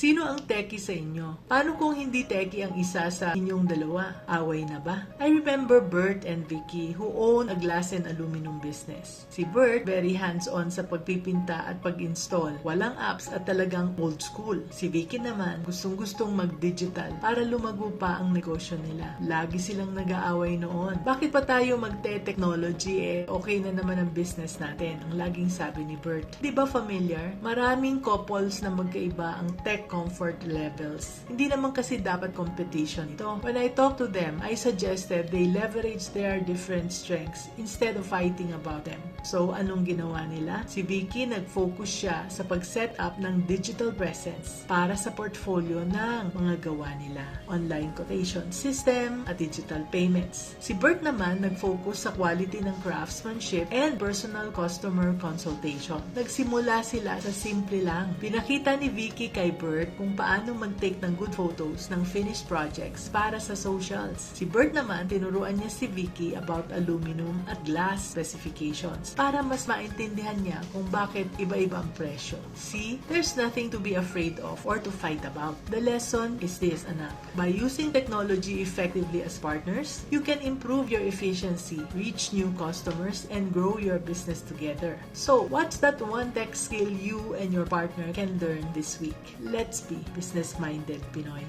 Sino ang techie sa inyo? Paano kung hindi techie ang isa sa inyong dalawa? Away na ba? I remember Bert and Vicky who own a glass and aluminum business. Si Bert, very hands-on sa pagpipinta at pag-install. Walang apps at talagang old school. Si Vicky naman, gustong-gustong mag-digital para lumago pa ang negosyo nila. Lagi silang nag-aaway noon. Bakit pa tayo magte-technology eh okay na naman ang business natin? Ang laging sabi ni Bert. Di ba familiar? Maraming couples na magkaiba ang tech comfort levels. Hindi naman kasi dapat competition ito. When I talk to them, I suggested they leverage their different strengths instead of fighting about them. So, anong ginawa nila? Si Vicky nag-focus siya sa pag-set up ng digital presence para sa portfolio ng mga gawa nila. Online quotation system at digital payments. Si Bert naman nag-focus sa quality ng craftsmanship and personal customer consultation. Nagsimula sila sa simple lang. Pinakita ni Vicky kay Bert kung paano mag-take ng good photos ng finished projects para sa socials. Si Bert naman, tinuruan niya si Vicky about aluminum at glass specifications para mas maintindihan niya kung bakit iba-iba ang presyo. See, there's nothing to be afraid of or to fight about. The lesson is this, anak. By using technology effectively as partners, you can improve your efficiency, reach new customers, and grow your business together. So, what's that one tech skill you and your partner can learn this week? Let's be business-minded Pinoy.